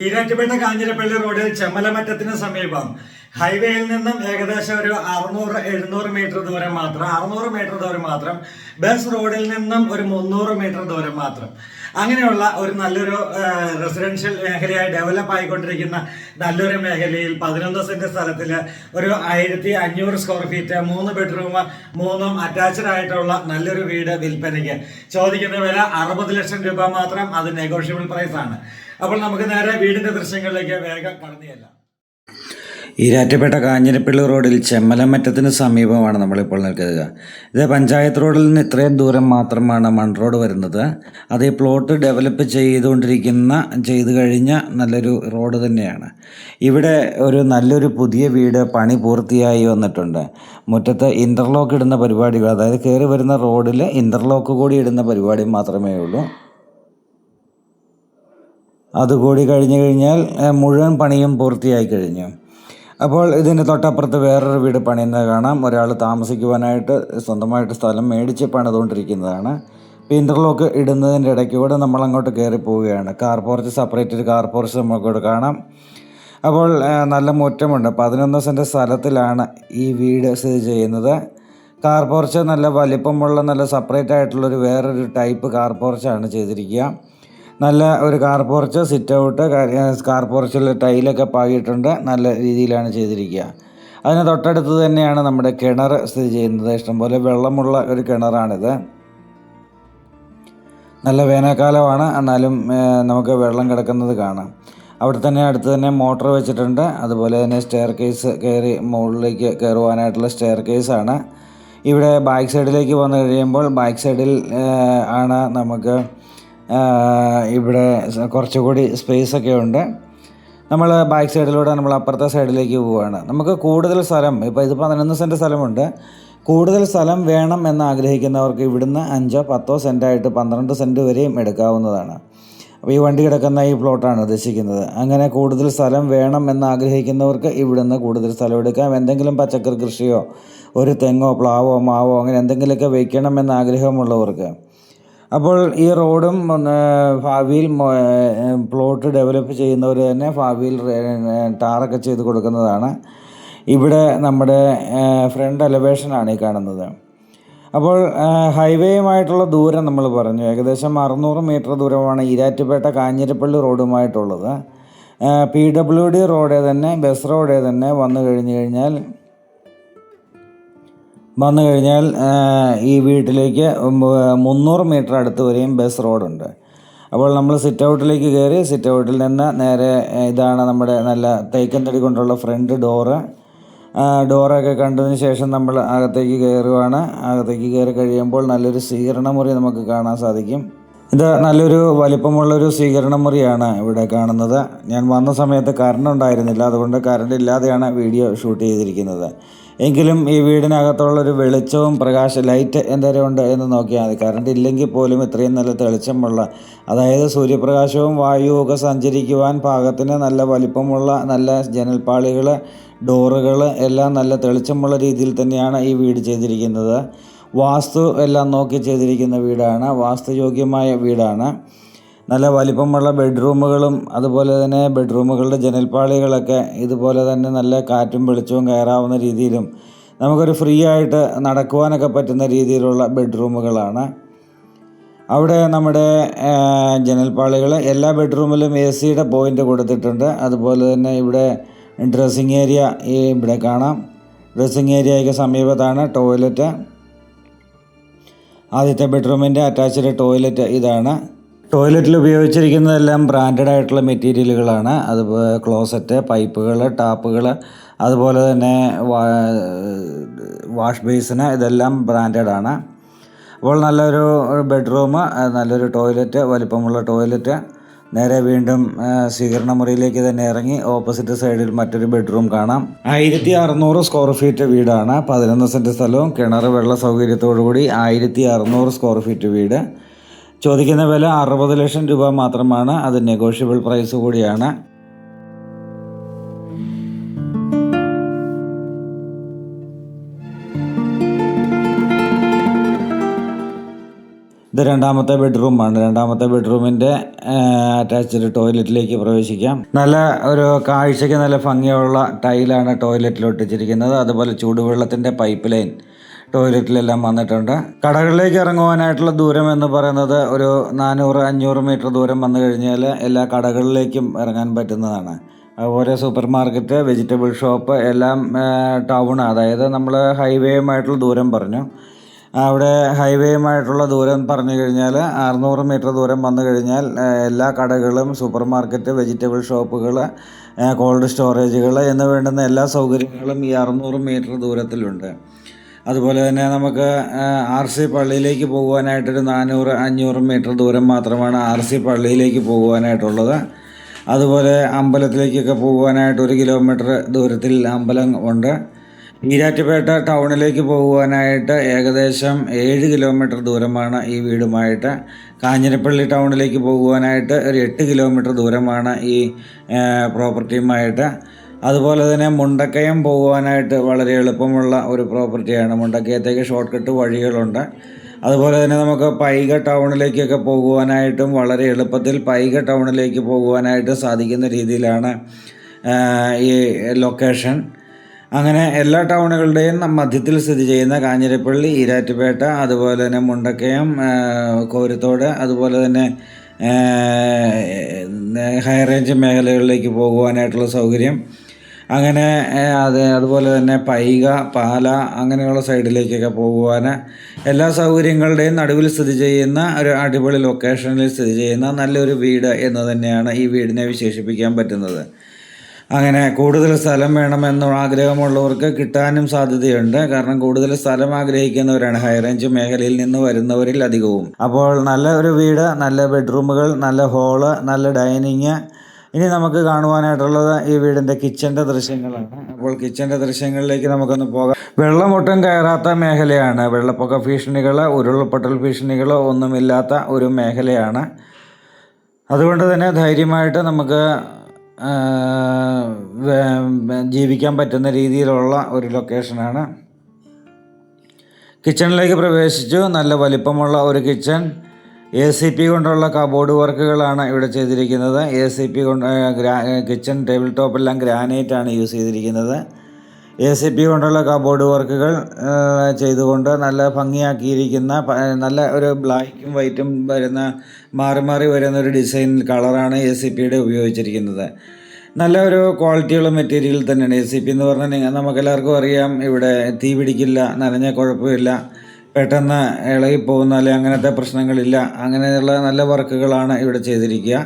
ഈരാറ്റുപേട്ട കാഞ്ഞിരപ്പള്ളി റോഡിൽ ചെമ്മലമറ്റത്തിന് സമീപം ഹൈവേയിൽ നിന്നും ഏകദേശം ഒരു അറുന്നൂറ് എഴുന്നൂറ് മീറ്റർ ദൂരം മാത്രം അറുന്നൂറ് മീറ്റർ ദൂരം മാത്രം ബസ് റോഡിൽ നിന്നും ഒരു മുന്നൂറ് മീറ്റർ ദൂരം മാത്രം. അങ്ങനെയുള്ള ഒരു നല്ലൊരു റെസിഡൻഷ്യൽ മേഖലയായി ഡെവലപ്പ് ആയിക്കൊണ്ടിരിക്കുന്ന നല്ലൊരു മേഖലയിൽ പതിനൊന്ന് സെന്റ് സ്ഥലത്തിൽ ഒരു ആയിരത്തി അഞ്ഞൂറ് സ്ക്വയർ ഫീറ്റ് മൂന്ന് ബെഡ്റൂം മൂന്നും അറ്റാച്ച്ഡ് ആയിട്ടുള്ള നല്ലൊരു വീട് വിൽപ്പനയ്ക്ക്. ചോദിക്കുന്ന വില അറുപത് ലക്ഷം രൂപ മാത്രം അത് നെഗോഷ്യബിൾ പ്രൈസ് ആണ്. അപ്പോൾ നമുക്ക് നേരെ വീടിന്റെ ദൃശ്യങ്ങളിലേക്ക് വേഗം കടന്നു ഈരാറ്റുപേട്ട കാഞ്ഞിരപ്പള്ളി റോഡിൽ ചെമ്മലമറ്റത്തിന് സമീപമാണ് നമ്മളിപ്പോൾ നിൽക്കുക ഇത് പഞ്ചായത്ത് റോഡിൽ നിന്ന് ഇത്രയും ദൂരം മാത്രമാണ് മൺ റോഡ് വരുന്നത്. അത് ഈ പ്ലോട്ട് ഡെവലപ്പ് ചെയ്തുകൊണ്ടിരിക്കുന്ന ചെയ്തു കഴിഞ്ഞ നല്ലൊരു റോഡ് തന്നെയാണ്. ഇവിടെ ഒരു നല്ലൊരു പുതിയ വീട് പണി പൂർത്തിയായി വന്നിട്ടുണ്ട്. മുറ്റത്ത് ഇന്റർലോക്ക് ഇടുന്ന പരിപാടികൾ അതായത് കയറി വരുന്ന റോഡിൽ ഇന്റർലോക്ക് കൂടി ഇടുന്ന പരിപാടി മാത്രമേ ഉള്ളൂ. അതുകൂടി കഴിഞ്ഞു കഴിഞ്ഞാൽ മുഴുവൻ പണിയും പൂർത്തിയായി കഴിഞ്ഞു. അപ്പോൾ ഇതിന്റെ തൊട്ടപ്പുറത്ത് വേറൊരു വീട് പണിയുന്നത് കാണാം. ഒരാൾ താമസിക്കുവാനായിട്ട് സ്വന്തമായിട്ട് സ്ഥലം മേടിച്ച് പണിതുകൊണ്ടിരിക്കുന്നതാണ്. ഇപ്പോൾ ഇന്റർലോക്ക് ഇടുന്നതിന്റെ ഇടയ്ക്ക് കൂടെ നമ്മൾ അങ്ങോട്ട് കയറി പോവുകയാണ്. കാർ പോർച്ച് സെപ്പറേറ്റ് ഒരു കാർ പോർച്ച് നമുക്കിവിടെ കാണാം. അപ്പോൾ നല്ല മുറ്റമുണ്ട്. പതിനൊന്ന് സെന്റ് സ്ഥലത്തിലാണ് ഈ വീട് സ്ഥിതി ചെയ്യുന്നത്. കാർ പോർച്ച് നല്ല വലിപ്പമുള്ള നല്ല സെപ്പറേറ്റ് ആയിട്ടുള്ളൊരു വേറൊരു ടൈപ്പ് കാർ പോർച്ചാണ് ചെയ്തിരിക്കുക. നല്ല ഒരു car porch sit out car പോർച്ചിൽ ടൈലൊക്കെ പാകിയിട്ടുണ്ട്. നല്ല രീതിയിലാണ് ചെയ്തിരിക്കുക. അതിന് തൊട്ടടുത്ത് തന്നെയാണ് നമ്മുടെ കിണർ സ്ഥിതി ചെയ്യുന്നത്. ഇഷ്ടംപോലെ വെള്ളമുള്ള ഒരു കിണറാണിത്. നല്ല വേനൽക്കാലമാണ്. എന്നാലും നമുക്ക് വെള്ളം കിടക്കുന്നത് കാണാം. അവിടെ തന്നെ അടുത്ത് തന്നെ മോട്ടോർ വെച്ചിട്ടുണ്ട്. അതുപോലെ തന്നെ സ്റ്റെയർ കേസ് കയറി മുകളിലേക്ക് കയറുവാനായിട്ടുള്ള സ്റ്റെയർ കേസാണ് ഇവിടെ ബാക്ക് സൈഡിലേക്ക് വന്നു കഴിയുമ്പോൾ ബാക്ക് സൈഡിൽ ആണ് നമുക്ക് ഇവിടെ കുറച്ചുകൂടി സ്പേസ് ഒക്കെ ഉണ്ട്. നമ്മൾ ബാക്ക് സൈഡിലൂടെ നമ്മൾ അപ്പുറത്തെ സൈഡിലേക്ക് പോവുകയാണ് നമുക്ക് കൂടുതൽ സ്ഥലം ഇപ്പോൾ ഇത് പതിനൊന്ന് സെന്റ് സ്ഥലമുണ്ട്. കൂടുതൽ സ്ഥലം വേണം എന്ന് ആഗ്രഹിക്കുന്നവർക്ക് ഇവിടുന്ന് അഞ്ചോ പത്തോ സെന്റായിട്ട് പന്ത്രണ്ട് സെന്റ് വരെയും എടുക്കാവുന്നതാണ്. അപ്പോൾ ഈ വണ്ടി കിടക്കുന്ന ഈ പ്ലോട്ടാണ് ഉദ്ദേശിക്കുന്നത്. അങ്ങനെ കൂടുതൽ സ്ഥലം വേണം എന്ന് ആഗ്രഹിക്കുന്നവർക്ക് ഇവിടുന്ന് കൂടുതൽ സ്ഥലം എടുക്കാം. എന്തെങ്കിലും പച്ചക്കറി കൃഷിയോ ഒരു തെങ്ങോ പ്ലാവോ മാവോ അങ്ങനെ എന്തെങ്കിലുമൊക്കെ വയ്ക്കണം എന്ന ആഗ്രഹമുള്ളവർക്ക് അപ്പോൾ ഈ റോഡും ഭാവിയിൽ പ്ലോട്ട് ഡെവലപ്പ് ചെയ്യുന്നവർ തന്നെ ഭാവിയിൽ ടാറൊക്കെ ചെയ്ത് കൊടുക്കുന്നതാണ്. ഇവിടെ നമ്മുടെ ഫ്രണ്ട് എലവേഷനാണ് ഈ കാണുന്നത്. അപ്പോൾ ഹൈവേയുമായിട്ടുള്ള ദൂരം നമ്മൾ പറഞ്ഞു. ഏകദേശം അറുന്നൂറ് മീറ്റർ ദൂരമാണ് ഈരാറ്റുപേട്ട കാഞ്ഞിരപ്പള്ളി റോഡുമായിട്ടുള്ളത്. പി ഡബ്ല്യു ഡി റോഡേ തന്നെ ബസ് റോഡേ തന്നെ വന്നു കഴിഞ്ഞു കഴിഞ്ഞാൽ വന്നു കഴിഞ്ഞാൽ ഈ വീട്ടിലേക്ക് മുന്നൂറ് മീറ്റർ അടുത്ത് വരെയും ബസ് റോഡുണ്ട്. അപ്പോൾ നമ്മൾ സിറ്റ് ഔട്ടിലേക്ക് കയറി സിറ്റ് ഔട്ടിൽ നിന്ന് നേരെ ഇതാണ് നമ്മുടെ നല്ല തേക്കൻ തടി കൊണ്ടുള്ള ഫ്രണ്ട് ഡോറ് ഡോറൊക്കെ കണ്ടതിന് ശേഷം നമ്മൾ അകത്തേക്ക് കയറുവാണ്. അകത്തേക്ക് കയറി കഴിയുമ്പോൾ നല്ലൊരു സ്വീകരണ മുറി നമുക്ക് കാണാൻ സാധിക്കും. ഇത് നല്ലൊരു വലിപ്പമുള്ളൊരു സ്വീകരണ മുറിയാണ് ഇവിടെ കാണുന്നത്. ഞാൻ വന്ന സമയത്ത് കറണ്ട് ഉണ്ടായിരുന്നില്ല. അതുകൊണ്ട് കറണ്ട് ഇല്ലാതെയാണ് വീഡിയോ ഷൂട്ട് ചെയ്തിരിക്കുന്നത്. എങ്കിലും ഈ വീടിനകത്തുള്ളൊരു വെളിച്ചവും പ്രകാശ ലൈറ്റ് എന്തെങ്കിലും ഉണ്ട് എന്ന് നോക്കിയാൽ മതി. കറണ്ട് ഇല്ലെങ്കിൽ പോലും ഇത്രയും നല്ല തെളിച്ചമുള്ള അതായത് സൂര്യപ്രകാശവും വായുവും ഒക്കെ സഞ്ചരിക്കുവാൻ പാകത്തിന് നല്ല വലിപ്പമുള്ള നല്ല ജനൽപ്പാളികൾ ഡോറുകൾ എല്ലാം നല്ല തെളിച്ചമുള്ള രീതിയിൽ തന്നെയാണ് ഈ വീട് ചെയ്തിരിക്കുന്നത്. വാസ്തു എല്ലാം നോക്കി ചെയ്തിരിക്കുന്ന വീടാണ്. വാസ്തുയോഗ്യമായ വീടാണ്. നല്ല വലിപ്പമുള്ള ബെഡ്റൂമുകളും അതുപോലെ തന്നെ ബെഡ്റൂമുകളുടെ ജനൽപ്പാളികളൊക്കെ ഇതുപോലെ തന്നെ നല്ല കാറ്റും വെളിച്ചവും കയറാവുന്ന രീതിയിലും നമുക്കൊരു ഫ്രീ ആയിട്ട് നടക്കുവാനൊക്കെ പറ്റുന്ന രീതിയിലുള്ള ബെഡ്റൂമുകളാണ്. അവിടെ നമ്മുടെ ജനൽപ്പാളികൾ എല്ലാ ബെഡ്റൂമിലും എ സിയുടെ പോയിന്റ് കൊടുത്തിട്ടുണ്ട്. അതുപോലെ തന്നെ ഇവിടെ ഡ്രസ്സിങ് ഏരിയ ഇവിടെ കാണാം. ഡ്രസ്സിങ് ഏരിയയ്ക്ക് സമീപത്താണ് ടോയ്ലറ്റ്. ആദ്യത്തെ ബെഡ്റൂമിന്റെ അറ്റാച്ച്ഡ് ടോയ്ലറ്റ് ഇതാണ്. ടോയ്ലറ്റിൽ ഉപയോഗിച്ചിരിക്കുന്നതെല്ലാം ബ്രാൻഡഡ് ആയിട്ടുള്ള മെറ്റീരിയലുകളാണ്. അത് ക്ലോസറ്റ് പൈപ്പുകൾ ടാപ്പുകൾ അതുപോലെ തന്നെ വാഷ് ബേസിന് ഇതെല്ലാം ബ്രാൻഡഡ് ആണ്. അപ്പോൾ നല്ലൊരു ബെഡ്റൂം നല്ലൊരു ടോയ്ലറ്റ് വലിപ്പമുള്ള ടോയ്ലറ്റ്. നേരെ വീണ്ടും സ്വീകരണ മുറിയിലേക്ക് തന്നെ ഇറങ്ങി ഓപ്പോസിറ്റ് സൈഡിൽ മറ്റൊരു ബെഡ്റൂം കാണാം. ആയിരത്തി അറുന്നൂറ് സ്ക്വയർ ഫീറ്റ് വീടാണ്. പതിനൊന്ന് സെന്റ് സ്ഥലവും കിണർ വെള്ള സൗകര്യത്തോടുകൂടി ആയിരത്തി അറുന്നൂറ് സ്ക്വയർ ഫീറ്റ് വീട്. ചോദിക്കുന്ന വില അറുപത് ലക്ഷം രൂപ മാത്രമാണ്. അത് നെഗോഷ്യബിൾ പ്രൈസ് കൂടിയാണ്. ഇത് രണ്ടാമത്തെ ബെഡ്റൂമാണ്. രണ്ടാമത്തെ ബെഡ്റൂമിന്റെ അറ്റാച്ച്ഡ് ടോയ്ലറ്റിലേക്ക് പ്രവേശിക്കാം. നല്ല ഒരു കാഴ്ചയ്ക്ക് നല്ല ഭംഗിയുള്ള ടൈലാണ് ടോയ്ലറ്റിൽ ഒട്ടിച്ചിരിക്കുന്നത്. അതുപോലെ ചൂടുവെള്ളത്തിന്റെ പൈപ്പ് ലൈൻ ടോയ്ലറ്റിലെല്ലാം വന്നിട്ടുണ്ട്. കടകളിലേക്ക് ഇറങ്ങുവാനായിട്ടുള്ള ദൂരം എന്ന് പറയുന്നത് ഒരു നാനൂറ് അഞ്ഞൂറ് മീറ്റർ ദൂരം വന്നു കഴിഞ്ഞാൽ എല്ലാ കടകളിലേക്കും ഇറങ്ങാൻ പറ്റുന്നതാണ്. അതുപോലെ സൂപ്പർ മാർക്കറ്റ് വെജിറ്റബിൾ ഷോപ്പ് എല്ലാം ടൗൺ അതായത് നമ്മൾ ഹൈവേയുമായിട്ടുള്ള ദൂരം പറഞ്ഞു. അവിടെ ഹൈവേയുമായിട്ടുള്ള ദൂരം പറഞ്ഞു കഴിഞ്ഞാൽ അറുന്നൂറ് മീറ്റർ ദൂരം വന്നു കഴിഞ്ഞാൽ എല്ലാ കടകളും സൂപ്പർ മാർക്കറ്റ് വെജിറ്റബിൾ ഷോപ്പുകൾ കോൾഡ് സ്റ്റോറേജുകൾ എന്ന് വേണ്ടുന്ന എല്ലാ സൗകര്യങ്ങളും ഈ അറുന്നൂറ് മീറ്റർ ദൂരത്തിലുണ്ട്. അതുപോലെ തന്നെ നമുക്ക് ആർ സി പള്ളിയിലേക്ക് പോകുവാനായിട്ടൊരു നാനൂറ് അഞ്ഞൂറ് മീറ്റർ ദൂരം മാത്രമാണ് ആർ സി പള്ളിയിലേക്ക് പോകുവാനായിട്ടുള്ളത്. അതുപോലെ അമ്പലത്തിലേക്കൊക്കെ പോകുവാനായിട്ട് ഒരു കിലോമീറ്റർ ദൂരത്തിൽ അമ്പലം ഉണ്ട്. ഈരാറ്റുപേട്ട ടൗണിലേക്ക് പോകുവാനായിട്ട് ഏകദേശം ഏഴ് കിലോമീറ്റർ ദൂരമാണ് ഈ വീടുമായിട്ട്. കാഞ്ഞിരപ്പള്ളി ടൗണിലേക്ക് പോകുവാനായിട്ട് ഒരു എട്ട് കിലോമീറ്റർ ദൂരമാണ് ഈ പ്രോപ്പർട്ടിയുമായിട്ട്. അതുപോലെ തന്നെ മുണ്ടക്കയം പോകുവാനായിട്ട് വളരെ എളുപ്പമുള്ള ഒരു പ്രോപ്പർട്ടിയാണ്. മുണ്ടക്കയത്തേക്ക് ഷോർട്ട് കട്ട് വഴികളുണ്ട്. അതുപോലെ തന്നെ നമുക്ക് പൈക ടൗണിലേക്കൊക്കെ പോകുവാനായിട്ടും വളരെ എളുപ്പത്തിൽ പൈക ടൗണിലേക്ക് പോകുവാനായിട്ട് സാധിക്കുന്ന രീതിയിലാണ് ഈ ലൊക്കേഷൻ. അങ്ങനെ എല്ലാ ടൗണുകളുടെയും മധ്യത്തിൽ സ്ഥിതി ചെയ്യുന്ന കാഞ്ഞിരപ്പള്ളി ഈരാറ്റുപേട്ട അതുപോലെ തന്നെ മുണ്ടക്കയം കോരത്തോട് അതുപോലെ തന്നെ ഹൈ റേഞ്ച് മേഖലകളിലേക്ക് പോകുവാനായിട്ടുള്ള സൗകര്യം. അങ്ങനെ അത് അതുപോലെ തന്നെ പൈക പാല അങ്ങനെയുള്ള സൈഡിലേക്കൊക്കെ പോകുവാൻ എല്ലാ സൗകര്യങ്ങളുടെയും നടുവിൽ സ്ഥിതി ചെയ്യുന്ന ഒരു അടിപൊളി ലൊക്കേഷനിൽ സ്ഥിതി ചെയ്യുന്ന നല്ലൊരു വീട് എന്ന് തന്നെയാണ് ഈ വീടിനെ വിശേഷിപ്പിക്കാൻ പറ്റുന്നത്. അങ്ങനെ കൂടുതൽ സ്ഥലം വേണമെന്ന ആഗ്രഹമുള്ളവർക്ക് കിട്ടാനും സാധ്യതയുണ്ട്. കാരണം കൂടുതൽ സ്ഥലം ആഗ്രഹിക്കുന്നവരാണ്. ഹൈ റേഞ്ച് മേഖലയിൽ നിന്ന് വരുന്നവരിൽ അധികവും. അപ്പോൾ നല്ല ഒരു വീട് നല്ല ബെഡ്റൂമുകൾ നല്ല ഹോൾ നല്ല ഡൈനിങ് ഇനി നമുക്ക് കാണുവാനായിട്ടുള്ളത് ഈ വീടിന്റെ കിച്ചന്റെ ദൃശ്യങ്ങളാണ്. അപ്പോൾ കിച്ചന്റെ ദൃശ്യങ്ങളിലേക്ക് നമുക്കൊന്ന് പോകാം. വെള്ളമൊട്ടും കയറാത്ത മേഖലയാണ്. വെള്ളപ്പൊക്ക ഭീഷണികൾ ഉരുൾപൊട്ടൽ ഭീഷണികൾ ഒന്നുമില്ലാത്ത ഒരു മേഖലയാണ്. അതുകൊണ്ട് തന്നെ ധൈര്യമായിട്ട് നമുക്ക് ജീവിക്കാൻ പറ്റുന്ന രീതിയിലുള്ള ഒരു ലൊക്കേഷനാണ്. കിച്ചണിലേക്ക് പ്രവേശിച്ചു. നല്ല വലിപ്പമുള്ള ഒരു കിച്ചൺ. എ സി പി കൊണ്ടുള്ള കബോർഡ് വർക്കുകളാണ് ഇവിടെ ചെയ്തിരിക്കുന്നത്. എ സി പി കൊണ്ട് കിച്ചൺ ടേബിൾ ടോപ്പെല്ലാം ഗ്രാനൈറ്റ് ആണ് യൂസ് ചെയ്തിരിക്കുന്നത്. എ സി പി കൊണ്ടുള്ള കബോർഡ് വർക്കുകൾ ചെയ്തുകൊണ്ട് നല്ല ഭംഗിയാക്കിയിരിക്കുന്ന നല്ല ഒരു ബ്ലാക്കും വൈറ്റും വരുന്ന മാറി മാറി വരുന്ന ഒരു ഡിസൈൻ കളറാണ് എ സി പിയുടെ ഉപയോഗിച്ചിരിക്കുന്നത്. നല്ല ഒരു ക്വാളിറ്റിയുള്ള മെറ്റീരിയൽ തന്നെയാണ് എ സി പി എന്ന് പറഞ്ഞാൽ നമുക്കെല്ലാവർക്കും അറിയാം ഇവിടെ തീ പിടിക്കില്ല നനഞ്ഞ കുഴപ്പമില്ല പെട്ടെന്ന് ഇളകിപ്പോകുന്ന അല്ലെങ്കിൽ അങ്ങനത്തെ പ്രശ്നങ്ങളില്ല അങ്ങനെയുള്ള നല്ല വർക്കുകളാണ് ഇവിടെ ചെയ്തിരിക്കുക.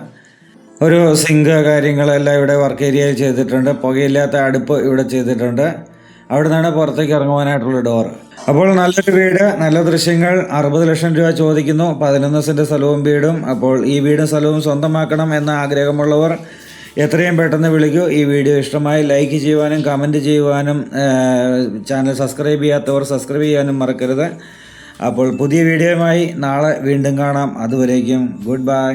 ഒരു സിങ്ക് കാര്യങ്ങളെല്ലാം ഇവിടെ വർക്ക് ഏരിയയിൽ ചെയ്തിട്ടുണ്ട്. പുകയില്ലാത്ത അടുപ്പ് ഇവിടെ ചെയ്തിട്ടുണ്ട്. അവിടെ നിന്നാണ് പുറത്തേക്ക് ഇറങ്ങുവാനായിട്ടുള്ള ഡോർ അപ്പോൾ നല്ലൊരു വീട് നല്ല ദൃശ്യങ്ങൾ അറുപത് ലക്ഷം രൂപ ചോദിക്കുന്നു. പതിനൊന്ന് സെന്റ് സ്ഥലവും വീടും. അപ്പോൾ ഈ വീടും സ്ഥലവും സ്വന്തമാക്കണം എന്ന ആഗ്രഹമുള്ളവർ എത്രയും പെട്ടെന്ന് വിളിക്കൂ. ഈ വീഡിയോ ഇഷ്ടമായി ലൈക്ക് ചെയ്യുവാനും കമന്റ് ചെയ്യുവാനും ചാനൽ സബ്സ്ക്രൈബ് ചെയ്യാത്തവർ സബ്സ്ക്രൈബ് ചെയ്യാനും മറക്കരുത്. അപ്പോൾ പുതിയ വീഡിയോയുമായി നാളെ വീണ്ടും കാണാം. അതുവരേക്കും ഗുഡ് ബൈ